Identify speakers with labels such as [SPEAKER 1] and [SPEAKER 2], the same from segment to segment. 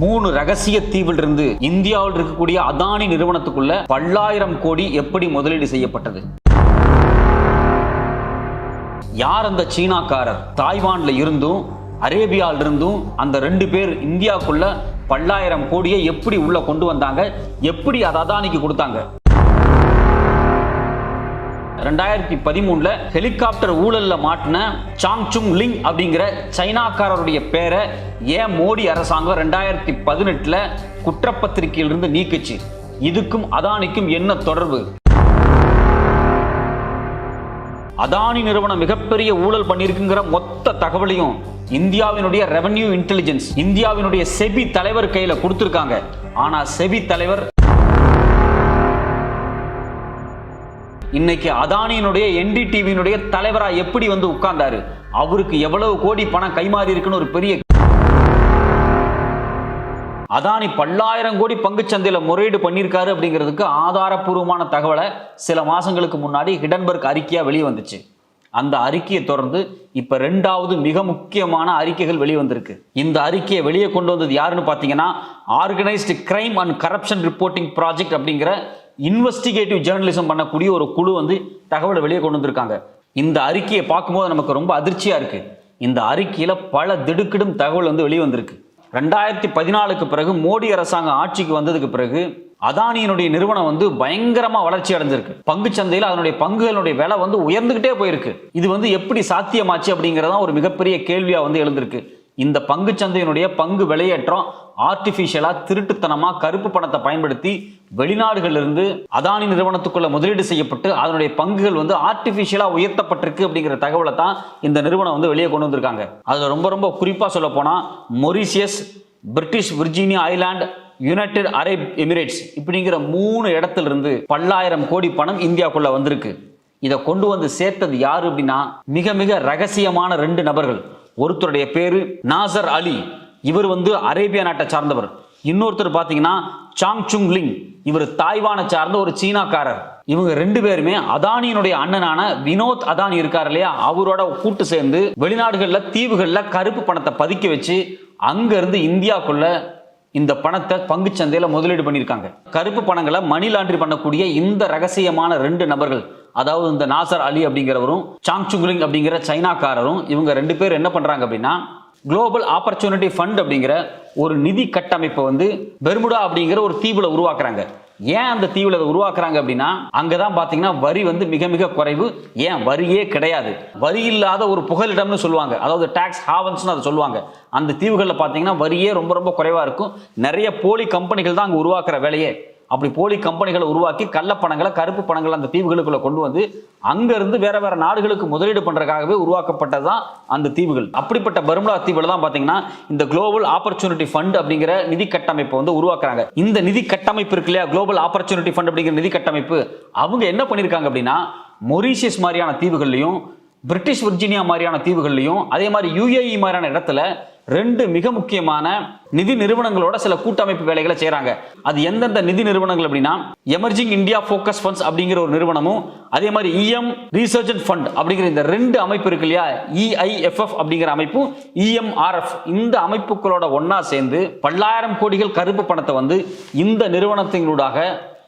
[SPEAKER 1] மூணு ரகசிய தீவில் இருந்து இந்தியாவில் இருக்கக்கூடிய அதானி நிறுவனத்துக்குள்ள பல்லாயிரம் கோடி எப்படி முதலீடு செய்யப்பட்டது? யார் அந்த சீனாக்காரர்? தாய்வான்ல இருந்தும் அரேபியால இருந்தும் அந்த ரெண்டு பேர் இந்தியாவுக்குள்ள பல்லாயிரம் கோடியை எப்படி உள்ள கொண்டு வந்தாங்க? எப்படி அதை அதானிக்கு கொடுத்தாங்க? ரெண்டாயிரத்தி பதிமூணுல ஹெலிகாப்டர் ஊழல்ல மாட்டின சாங் சுங் லிங் அப்படிங்கிற சைனாக்காரருடைய பேரை ஏன் மோடி அரசாங்கம் ரெண்டாயிரத்தி பதினெட்டுல குற்றப்பத்திரிகையிலிருந்து நீக்குச்சு. இதுக்கும் அதானிக்கும் என்ன தொடர்பு? அதானி நிறுவனம் மிகப்பெரிய ஊழல் பண்ணியிருக்குங்கிற மொத்த தகவலையும் இந்தியாவினுடைய ரெவன்யூ இன்டெலிஜென்ஸ் இந்தியாவினுடைய செபி தலைவர் கையில கொடுத்திருக்காங்க. ஆனா செபி தலைவர் இன்னைக்கு அதானியினுடைய என்டிடிவியினுடைய தலைவரா எப்படி வந்து உட்கார்ந்தாரு? அவருக்கு எவ்வளவு கோடி பணம் கைமாறி இருக்குன்னு ஒரு பெரிய அதானி பல்லாயிரம் கோடி பங்குச்சந்தையில் முறையீடு பண்ணியிருக்காரு அப்படிங்கிறதுக்கு ஆதாரப்பூர்வமான தகவலை சில மாசங்களுக்கு முன்னாடி ஹிடன்பர்க் அறிக்கையாக வெளியே வந்துச்சு. அந்த அறிக்கையை தொடர்ந்து இப்போ ரெண்டாவது மிக முக்கியமான அறிக்கைகள் வெளியே வந்திருக்கு. இந்த அறிக்கையை வெளியே கொண்டு வந்தது யாருன்னு பார்த்தீங்கன்னா organised crime and corruption reporting project அப்படிங்கிற இன்வெஸ்டிகேட்டிவ் ஜேர்னலிசம் பண்ணக்கூடிய ஒரு குழு வந்து தகவலை வெளியே கொண்டு வந்திருக்காங்க. இந்த அறிக்கையை பார்க்கும்போது நமக்கு ரொம்ப அதிர்ச்சியாக இருக்கு. இந்த அறிக்கையில் பல திடுக்கிடும் தகவல் வந்து வெளியே வந்திருக்கு. ரெண்டாயிரத்தி பதினாலுக்கு பிறகு மோடி அரசாங்கம் ஆட்சிக்கு வந்ததுக்கு பிறகு அதானியினுடைய நிறுவனம் வந்து பயங்கரமா வளர்ச்சி அடைஞ்சிருக்கு. பங்கு சந்தையில் அதனுடைய பங்குகளுடைய விலை வந்து உயர்ந்துகிட்டே போயிருக்கு. இது வந்து எப்படி சாத்தியமாச்சு அப்படிங்கிறதான் ஒரு மிகப்பெரிய கேள்வியா வந்து எழுந்திருக்கு. இந்த பங்கு சந்தையினுடைய பங்கு விலையேற்றம் ஆர்டிஃபிஷியலாக திருட்டுத்தனமாக கருப்பு பணத்தை பயன்படுத்தி வெளிநாடுகளிலிருந்து அதானி நிறுவனத்துக்குள்ள முதலீடு செய்யப்பட்டு அதனுடைய பங்குகள் வந்து ஆர்டிபிஷியலா உயர்த்தப்பட்டிருக்கு அப்படிங்கிற தகவலை தான் இந்த நிறுவனம் வந்து வெளியே கொண்டு வந்திருக்காங்க. அதுல ரொம்ப ரொம்ப குறிப்பா சொல்ல போனா Mauritius British Virginia island United Arab Emirates இப்படிங்கிற மூணு இடத்துல இருந்து பல்லாயிரம் கோடி பணம் இந்தியாவுக்குள்ள வந்திருக்கு. இதை கொண்டு வந்து சேர்த்தது யாரு அப்படின்னா மிக மிக ரகசியமான ரெண்டு நபர்கள். ஒருத்தருடைய பேரு நாசர் அலி. இவர் வந்து அரேபியா நாட்டை சார்ந்தவர். இன்னொருத்தர் பார்த்தீங்கன்னா சாங் சுங் லிங். இவர் தாய்வானை சார்ந்த ஒரு சீனாக்காரர். இவங்க ரெண்டு பேருமே அதானியினுடைய அண்ணனான வினோத் அதானி இருக்கார் இல்லையா? அவரோட கூட்டு சேர்ந்து வெளிநாடுகளில் தீவுகளில் கருப்பு பணத்தை பதுக்கி வச்சு அங்கேருந்து இந்தியாக்குள்ள இந்த பணத்தை பங்குச்சந்தையில் முதலீடு பண்ணியிருக்காங்க. கருப்பு பணங்களை மணி லாண்ட்ரி பண்ணக்கூடிய இந்த ரகசியமான ரெண்டு நபர்கள் அதாவது இந்த நாசர் அலி அப்படிங்கிறவரும் சாங் சுங்லிங் அப்படிங்கிற சைனாக்காரரும் இவங்க ரெண்டு பேர் என்ன பண்ணுறாங்க அப்படின்னா குளோபல் ஆப்பர்ச்சுனிட்டி ஃபண்ட் அப்படிங்கிற ஒரு நிதி கட்டமைப்பை வந்து பெர்முடா அப்படிங்கிற ஒரு தீவில் உருவாக்குறாங்க. ஏன் அந்த தீவில் அதை உருவாக்குறாங்க அப்படின்னா அங்கே தான் பார்த்தீங்கன்னா வரி வந்து மிக மிக குறைவு. ஏன்? வரியே கிடையாது. வரி இல்லாத ஒரு புகலிடம்னு சொல்லுவாங்க. அதாவது டேக்ஸ் ஹாவன்ஸ்னு அதை சொல்லுவாங்க. அந்த தீவுகளில் பார்த்தீங்கன்னா வரியே ரொம்ப ரொம்ப குறைவாக இருக்கும். நிறைய போலி கம்பெனிகள் தான் அங்கே உருவாக்குற வேலையே. அப்படி போலி கம்பெனிகளை உருவாக்கி கள்ளப்பணங்களை கருப்பு பணங்களை அந்த தீவுகளுக்குள்ள கொண்டு வந்து அங்கேருந்து வேற வேற நாடுகளுக்கு முதலீடு பண்றதுக்காகவே உருவாக்கப்பட்டதுதான் அந்த தீவுகள். அப்படிப்பட்ட பர்முடா தீவுல தான் பாத்தீங்கன்னா இந்த குளோபல் ஆப்பர்ச்சுனிட்டி ஃபண்ட் அப்படிங்கிற நிதி கட்டமைப்பை வந்து உருவாக்குறாங்க. இந்த நிதி கட்டமைப்பு இருக்கு இல்லையா? குளோபல் ஆப்பர்ச்சுனிட்டி ஃபண்ட் அப்படிங்கிற நிதி கட்டமைப்பு. அவங்க என்ன பண்ணியிருக்காங்க அப்படின்னா மொரீஷியஸ் மாதிரியான தீவுகள்லையும் பிரிட்டிஷ் விர்ஜினியா மாதிரியான தீவுகள்லையும் அதே மாதிரி யூஏஇ மாதிரியான இடத்துல ரெண்டு மிக முக்கியமான நிதி நிறுவனங்களோட சில கூட்டமைப்பு வேலைகளை செய்கிறாங்க அது எந்தெந்த நிதி நிறுவனங்கள் அப்படின்னா எமர்ஜிங் இந்தியா ஃபோக்கஸ் ஃபண்ட்ஸ் அப்படிங்கிற ஒரு நிறுவனமும் அதே மாதிரி இஎம் ரீசர்ச் அண்ட் ஃபண்ட் அப்படிங்கிற இந்த ரெண்டு அமைப்பு இருக்கு இல்லையா? இஐஎஃப்எஃப் அப்படிங்கிற அமைப்பும் இஎம்ஆர்எஃப் இந்த அமைப்புகளோட ஒன்றா சேர்ந்து பல்லாயிரம் கோடிகள் கருப்பு பணத்தை வந்து இந்த நிறுவனத்தினூடாக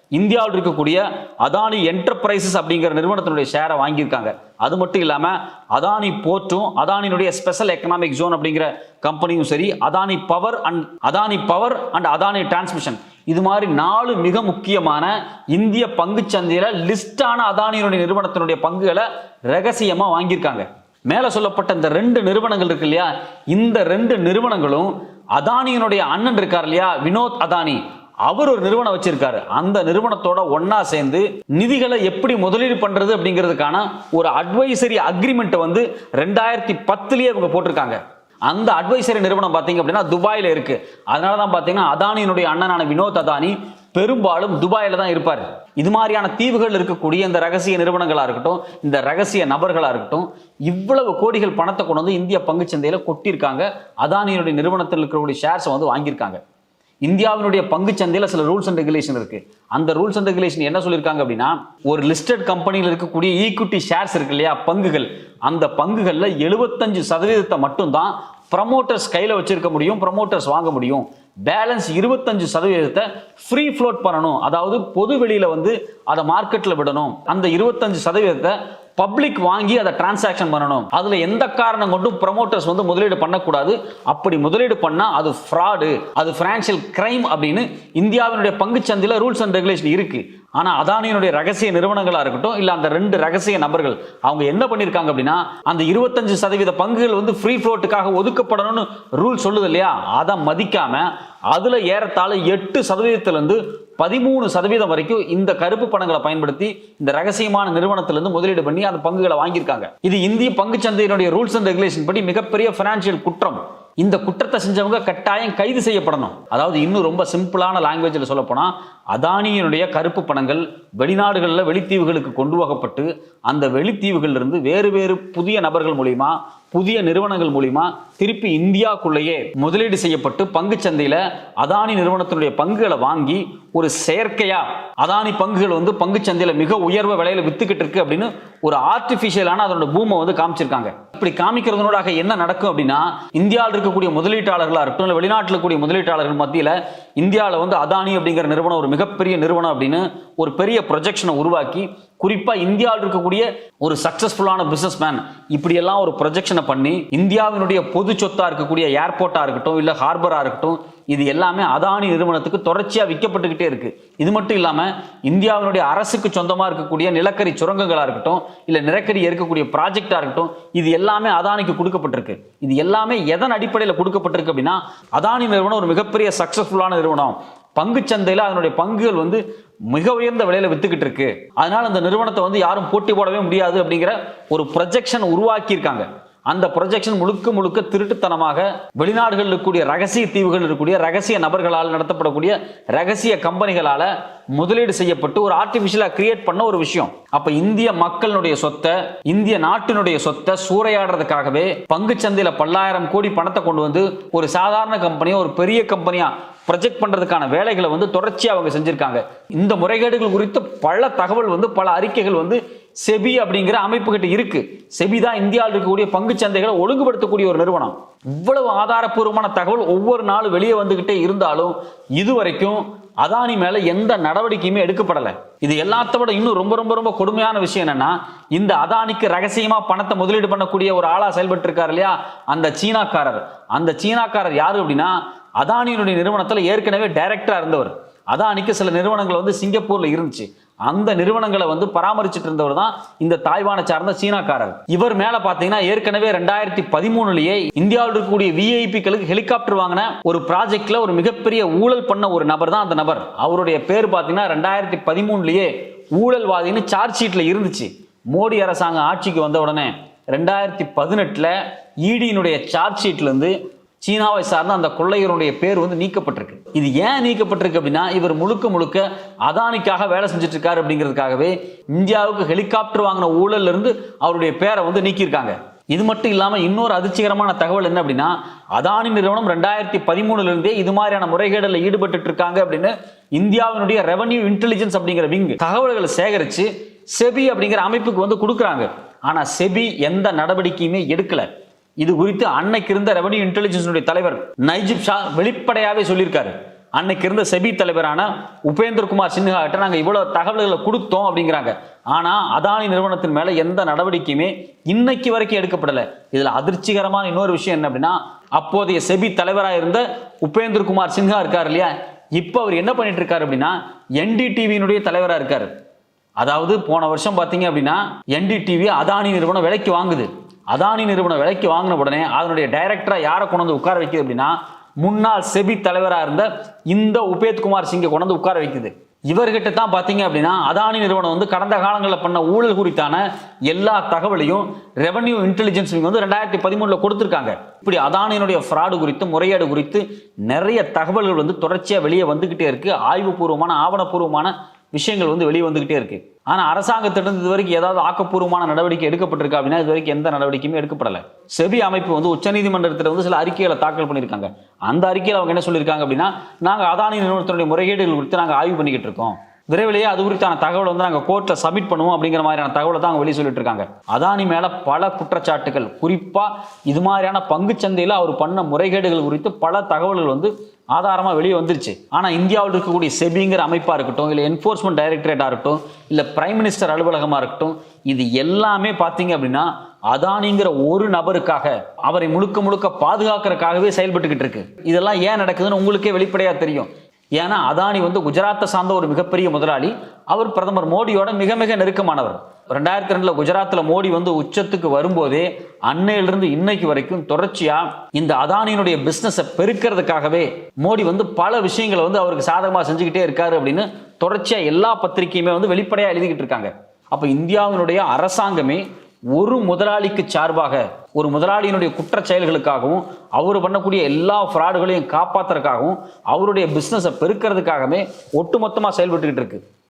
[SPEAKER 1] இந்தியாவில் இருக்கக்கூடிய அதானி என்டர்பிரைசஸ் அப்படிங்கிற நிறுவனத்தினுடைய ஷேரை வாங்கியிருக்காங்க. அது மட்டும் இல்லாமல் அதானி போர்ட்டும் அதானியினுடைய ஸ்பெஷல் எக்கனாமிக் ஜோன் அப்படிங்கிற கம்பெனியும் சரி Adani power and Adani power and Adani transmission இது மாதிரி நாலு மிக முக்கியமான இந்திய பங்கு சந்தையில் லிஸ்டான அதானியினுடைய நிறுவனத்தினுடைய பங்குகளை ரகசியமாக வாங்கியிருக்காங்க. மேலே சொல்லப்பட்ட இந்த ரெண்டு நிறுவனங்கள் இருக்கு இல்லையா? இந்த ரெண்டு நிறுவனங்களும் அதானியினுடைய அண்ணன் இருக்கார் இல்லையா? வினோத் அதானி. அவர் ஒரு நிறுவனம் வச்சிருக்காரு. அந்த நிறுவனத்தோட ஒன்னா சேர்ந்து நிதிகளை எப்படி முதலீடு பண்றது அப்படிங்கிறதுக்கான ஒரு அட்வைசரி அக்ரிமெண்ட் வந்து ரெண்டாயிரத்தி பத்துலயே இவங்க போட்டிருக்காங்க. அந்த அட்வைசரி நிறுவனம் பார்த்தீங்க அப்படின்னா துபாயில் இருக்கு. அதனால தான் பார்த்தீங்கன்னா அதானியினுடைய அண்ணனான வினோத் அதானி பெரும்பாலும் துபாயில் தான் இருப்பார். இது மாதிரியான தீவுகள் இருக்கக்கூடிய இந்த ரகசிய நிறுவனங்களாக இருக்கட்டும் இந்த ரகசிய நபர்களாக இருக்கட்டும் இவ்வளவு கோடிகள் பணத்தை கொண்டு வந்து இந்திய பங்குச்சந்தையில் கொட்டியிருக்காங்க. அதானியினுடைய நிறுவனத்தில் இருக்கக்கூடிய ஷேர்ஸை வந்து வாங்கியிருக்காங்க. இந்தியாவினுடைய பங்கு சந்தையில் சில ரூல்ஸ் அண்ட் ரெகுலேஷன் இருக்கு. அந்த ரூல்ஸ் அண்ட் ரெகுலேஷன் என்ன சொல்லியிருக்காங்க அப்படின்னா ஒரு லிஸ்டட் கம்பெனியில் இருக்கக்கூடிய ஈக்விட்டி ஷேர்ஸ் இருக்கு இல்லையா பங்குகள். அந்த பங்குகளில் எழுபத்தஞ்சு சதவீதத்தை மட்டும்தான் ப்ரமோட்டர்ஸ் கையில் வச்சிருக்க முடியும் ப்ரமோட்டர்ஸ் வாங்க முடியும். பேலன்ஸ் இருபத்தஞ்சு சதவீதத்தை ஃப்ரீ ஃப்ளோட் பண்ணணும். அதாவது பொது வெளியில் வந்து அதை மார்க்கெட்டில் விடணும். அந்த இருபத்தஞ்சு சதவீதத்தை பப்ளிக் வாங்கி அதை டிரான்சாக்ஷன் பண்ணணும். அதில் எந்த காரணம் கொண்டும் ப்ரமோட்டர்ஸ் வந்து முதலீடு பண்ணக்கூடாது. அப்படி முதலீடு பண்ணால் அது ஃப்ராடு அது ஃபினான்ஷியல் கிரைம் அப்படின்னு இந்தியாவினுடைய பங்குச்சந்தையில ரூல்ஸ் அண்ட் ரெகுலேஷன் இருக்குது ஆனா அதானியினுடைய ரகசிய நிறுவனங்களா இருக்கட்டும் இல்ல அந்த ரெண்டு ரகசிய நபர்கள் அவங்க என்ன பண்ணிருக்காங்க அப்படின்னா அந்த இருபத்தஞ்சு சதவீத பங்குகள் வந்து ஃப்ரீ ஃப்ளோட்டுக்காக ஒதுக்கப்படணும்னு ரூல் சொல்லுது இல்லையா? அதை மதிக்காம அதுல ஏறத்தாழ எட்டு சதவீதத்திலிருந்து பதிமூணு சதவீதம் வரைக்கும் இந்த கருப்பு பணங்களை பயன்படுத்தி இந்த ரகசியமான நிறுவனத்திலிருந்து முதலீடு பண்ணி அந்த பங்குகளை வாங்கியிருக்காங்க. இது இந்திய பங்கு சந்தையினுடைய ரூல்ஸ் அண்ட் ரெகுலேஷன் படி மிகப்பெரிய பினான்சியல் குற்றம். இந்த குற்றத்தை செஞ்சவங்க கட்டாயம் கைது செய்யப்படணும். அதாவது இன்னும் ரொம்ப சிம்பிளான லாங்குவேஜில் சொல்லப்போனால் அதானியினுடைய கருப்பு பணங்கள் வெளிநாடுகளில் வெளித்தீவுகளுக்கு கொண்டு போகப்பட்டு அந்த வெளித்தீவுகளிலிருந்து வேறு வேறு புதிய நபர்கள் மூலிமா புதிய நிறுவனங்கள் மூலிமா திருப்பி இந்தியாக்குள்ளேயே முதலீடு செய்யப்பட்டு பங்கு சந்தையில் அதானி நிறுவனத்தினுடைய பங்குகளை வாங்கி ஒரு செயற்கையா அதானி பங்குகள் வந்து பங்கு சந்தையில் மிக உயர்வ விலையில வித்துக்கிட்டு இருக்கு அப்படின்னு ஒரு ஆர்டிபிஷியலான அதனோட பூமை வந்து காமிச்சிருக்காங்க. இப்படி காமிக்கிறதுனோடாக என்ன நடக்கும் அப்படின்னா இந்தியாவில் இருக்கக்கூடிய முதலீட்டாளர்களாக இருக்கட்டும் இல்லை வெளிநாட்டில் இருக்கக்கூடிய முதலீட்டாளர்கள் மத்தியில் இந்தியாவில் வந்து அதானி அப்படிங்கிற நிறுவனம் ஒரு மிகப்பெரிய நிறுவனம் அப்படின்னு ஒரு பெரிய ப்ரொஜெக்ஷனை உருவாக்கி குறிப்பாக இந்தியாவில் இருக்கக்கூடிய ஒரு சக்ஸஸ்ஃபுல்லான பிசினஸ் மேன் இப்படியெல்லாம் ஒரு ப்ரொஜெக்ஷனை பண்ணி இந்தியாவினுடைய பொது சொத்தா இருக்கக்கூடிய ஏர்போர்ட்டாக இருக்கட்டும் இல்லை ஹார்பராக இருக்கட்டும் இது எல்லாமே அதானி நிறுவனத்துக்கு தொடர்ச்சியாக விற்கப்பட்டுக்கிட்டே இருக்குது இது மட்டும் இல்லாமல் இந்தியாவினுடைய அரசுக்கு சொந்தமாக இருக்கக்கூடிய நிலக்கரி சுரங்கங்களாக இருக்கட்டும் இல்லை நிலக்கரி இருக்கக்கூடிய ப்ராஜெக்டாக இருக்கட்டும் இது எல்லாமே அதானிக்கு கொடுக்கப்பட்டிருக்கு. இது எல்லாமே எதன் அடிப்படையில் கொடுக்கப்பட்டிருக்கு அப்படின்னா அதானி நிறுவனம் ஒரு மிகப்பெரிய சக்சஸ்ஃபுல்லான நிறுவனம். பங்கு சந்தையில் அதனுடைய பங்குகள் வந்து மிக உயர்ந்த விலையில வித்துக்கிட்டு இருக்கு. அதனால அந்த நிறுவனத்தை வந்து யாரும் போட்டி போடவே முடியாது அப்படிங்கிற ஒரு ப்ரொஜெக்ஷன் உருவாக்கியிருக்காங்க. அந்த ப்ரொஜெக்ஷன் முழுக்க முழுக்க திருட்டுத்தனமாக வெளிநாடுகளில் இருக்கக்கூடிய ரகசிய தீவுகள் இருக்கக்கூடிய ரகசிய நபர்களால் நடத்தப்படக்கூடிய ரகசிய கம்பெனிகளால் முதலீடு செய்யப்பட்டு ஒரு ஆர்டிஃபிஷியலாக கிரியேட் பண்ண ஒரு விஷயம். அப்போ இந்திய மக்களுடைய சொத்தை இந்திய நாட்டினுடைய சொத்தை சூறையாடுறதுக்காகவே பங்கு சந்தையில் பல்லாயிரம் கோடி பணத்தை கொண்டு வந்து ஒரு சாதாரண கம்பெனியாக ஒரு பெரிய கம்பெனியாக ப்ரொஜெக்ட் பண்ணுறதுக்கான வேலைகளை வந்து தொடர்ச்சியாக அவங்க செஞ்சுருக்காங்க. இந்த முறைகேடுகள் குறித்து பல தகவல் வந்து பல அறிக்கைகள் வந்து செபி அப்படிங்கிற அமைப்பு கிட்ட இருக்கு. செபி தான் இந்தியாவில் இருக்கக்கூடிய பங்கு சந்தைகளை ஒழுங்குபடுத்தக்கூடிய ஒரு நிறுவனம். இவ்வளவு ஆதாரப்பூர்வமான தகவல் ஒவ்வொரு நாளும் வெளியே வந்துகிட்டே இருந்தாலும் இதுவரைக்கும் அதானி மேல எந்த நடவடிக்கையுமே எடுக்கப்படலை. இது எல்லாத்த விட இன்னும் ரொம்ப ரொம்ப ரொம்ப கொடுமையான விஷயம் என்னன்னா இந்த அதானிக்கு ரகசியமா பணத்தை முதலீடு பண்ணக்கூடிய ஒரு ஆளா செயல்பட்டு இருக்காரு இல்லையா? அந்த சீனாக்காரர். அந்த சீனாக்காரர் யாரு அப்படின்னா அதானியினுடைய நிறுவனத்துல ஏற்கனவே டைரக்டரா இருந்தவர். அதானிக்கு சில நிறுவனங்கள் வந்து சிங்கப்பூரில் இருந்துச்சு. அந்த நிறுவனங்களை வந்து பராமரிச்சுட்டு இருந்தவர் தான் இந்த தாய்வானை சார்ந்த சீனாக்காரர். இவர் மேல பாத்தீங்கன்னா ஏற்கனவே ரெண்டாயிரத்தி பதிமூணுலயே இந்தியாவில் இருக்கக்கூடிய விஐபிக்களுக்கு ஹெலிகாப்டர் வாங்கின ஒரு ப்ராஜெக்ட்ல ஒரு மிகப்பெரிய ஊழல் பண்ண ஒரு நபர் தான் அந்த நபர். அவருடைய பேர் பாத்தீங்கன்னா ரெண்டாயிரத்தி பதிமூணுலயே ஊழல்வாதின்னு சார்ஜ் ஷீட்ல இருந்துச்சு. மோடி அரசாங்கம் ஆட்சிக்கு வந்த உடனே ரெண்டாயிரத்தி பதினெட்டுல இடியினுடைய சார்ஜ் ஷீட்ல இருந்து சீனாவை சார்ந்த அந்த கொள்ளையருடைய பேர் வந்து நீக்கப்பட்டிருக்கு. இது ஏன் நீக்கப்பட்டிருக்கு அப்படின்னா இவர் முழுக்க முழுக்க அதானிக்காக வேலை செஞ்சுட்டு இருக்காரு அப்படிங்கிறதுக்காகவே இந்தியாவுக்கு ஹெலிகாப்டர் வாங்கின ஊழல்ல இருந்து அவருடைய பேரை வந்து நீக்கியிருக்காங்க. இது மட்டும் இல்லாமல் இன்னொரு அதிர்ச்சிகரமான தகவல் என்ன அப்படின்னா அதானி நிறுவனம் ரெண்டாயிரத்தி பதிமூணுல இருந்தே இது மாதிரியான முறைகேடில் ஈடுபட்டு இருக்காங்க அப்படின்னு இந்தியாவினுடைய ரெவன்யூ இன்டெலிஜென்ஸ் அப்படிங்கிற விங் தகவல்களை சேகரித்து செபி அப்படிங்கிற அமைப்புக்கு வந்து கொடுக்குறாங்க. ஆனால் செபி எந்த நடவடிக்கையுமே எடுக்கலை. இது குறித்து அன்னைக்கு இருந்த ரெவன்யூ இன்டெலிஜென்ஸுடைய தலைவர் நைஜிப் ஷா வெளிப்படையாகவே சொல்லியிருக்காரு. அன்னைக்கு இருந்த செபி தலைவரான உபேந்திரகுமார் சின்ஹா கிட்ட நாங்கள் இவ்வளோ தகவல்களை கொடுத்தோம் அப்படிங்கிறாங்க. ஆனால் அதானி நிறுவனத்தின் மேலே எந்த நடவடிக்கையுமே இன்னைக்கு வரைக்கும் எடுக்கப்படலை. இதில் அதிர்ச்சிகரமான இன்னொரு விஷயம் என்ன அப்படின்னா அப்போதைய செபி தலைவராக இருந்த உபேந்திரகுமார் சின்ஹா இருக்கார் இல்லையா? இப்போ அவர் என்ன பண்ணிட்டு இருக்காரு அப்படின்னா என்டிடிவியினுடைய தலைவராக இருக்காரு. அதாவது போன வருஷம் பார்த்தீங்க அப்படின்னா என்டிடிவி அதானி நிறுவனம் விலைக்கு வாங்குது. அதானி நிறுவனம் விலைக்கு வாங்கின உடனே அதனுடைய டைரக்டரா யாரை கொண்டு வந்து உட்கார வைக்குது அப்படின்னா முன்னாள் செபி தலைவராக இருந்த இந்த உபேத் குமார் சிங்கை கொண்டு வந்து உட்கார வைக்குது. இவர்கிட்ட தான் பார்த்தீங்க அப்படின்னா அதானி நிறுவனம் வந்து கடந்த காலங்களில் பண்ண ஊழல் குறித்தான எல்லா தகவலையும் ரெவன்யூ இன்டெலிஜென்ஸ் வந்து ரெண்டாயிரத்தி பதிமூணில் கொடுத்துருக்காங்க. இப்படி அதானியினுடைய ஃப்ராடு குறித்து முறையீடு குறித்து நிறைய தகவல்கள் வந்து தொடர்ச்சியாக வெளியே வந்துக்கிட்டே இருக்குது ஆய்வுபூர்வமான ஆவணப்பூர்வமான விஷயங்கள் வந்து வெளியே வந்துகிட்டே இருக்கு. ஆனா அரசாங்கத்திலிருந்து இது வரைக்கும் ஏதாவது ஆக்கப்பூர்வமான நடவடிக்கை எடுக்கப்பட்டிருக்கா அப்படின்னா இது வரைக்கும் எந்த நடவடிக்கையுமே எடுக்கப்படல. செபி அமைப்பு வந்து உச்சநீதிமன்றத்தில் வந்து சில அறிக்கைகளை தாக்கல் பண்ணியிருக்காங்க. அந்த அறிக்கையில் அவங்க என்ன சொல்லியிருக்காங்க அப்படின்னா நாங்கள் அதானி நிறுவனத்தினுடைய முறைகேடுகள் குறித்து நாங்கள் ஆய்வு பண்ணிக்கிட்டு இருக்கோம். விரைவிலேயே அது குறித்தான தகவலை வந்து நாங்கள் கோர்ட்டில் சப்மிட் பண்ணுவோம் அப்படிங்கிற மாதிரியான தகவலை தான் அவங்க வெளியே சொல்லிட்டு இருக்காங்க. அதானி மேலே பல குற்றச்சாட்டுகள். குறிப்பாக இது மாதிரியான பங்குச்சந்தையில் அவர் பண்ண முறைகேடுகள் குறித்து பல தகவல்கள் வந்து ஆதாரமாக வெளியே வந்துருச்சு. ஆனால் இந்தியாவில் இருக்கக்கூடிய செபிங்கிற அமைப்பாக இருக்கட்டும் இல்லை என்ஃபோர்ஸ்மெண்ட் டைரக்டரேட்டாக இருக்கட்டும் இல்லை பிரைம் மினிஸ்டர் அலுவலகமாக இருக்கட்டும் இது எல்லாமே பார்த்தீங்க அப்படின்னா அதானிங்கிற ஒரு நபருக்காக அவரை முழுக்க முழுக்க பாதுகாக்கிறதுக்காகவே செயல்பட்டுக்கிட்டு இருக்கு. இதெல்லாம் ஏன் நடக்குதுன்னு உங்களுக்கே வெளிப்படையாக தெரியும். ஏன்னா அதானி வந்து குஜராத்தை சார்ந்த ஒரு மிகப்பெரிய முதலாளி. அவர் பிரதமர் மோடியோட மிக மிக நெருக்கமானவர். ரெண்டாயிரத்தி ரெண்டில் குஜராத்தில் மோடி வந்து உச்சத்துக்கு வரும்போதே அன்னையிலிருந்து இன்னைக்கு வரைக்கும் தொடர்ச்சியாக இந்த அதானியினுடைய பிஸ்னஸை பெருக்கிறதுக்காகவே மோடி வந்து பல விஷயங்களை வந்து அவருக்கு சாதகமாக செஞ்சுக்கிட்டே இருக்காரு அப்படின்னு தொடர்ச்சியாக எல்லா பத்திரிகையுமே வந்து வெளிப்படையாக எழுதிக்கிட்டு இருக்காங்க. அப்போ இந்தியாவினுடைய அரசாங்கமே ஒரு முதலாளிக்கு சார்பாக ஒரு முதலாளியினுடைய குற்ற செயல்களுக்காகவும் அவர் பண்ணக்கூடிய எல்லா ஃப்ராடுகளையும் காப்பாத்துறதுக்காகவும் அவருடைய பிஸ்னஸை பெருக்கிறதுக்காகவே ஒட்டுமொத்தமாக செயல்பட்டுக்கிட்டு இருக்குது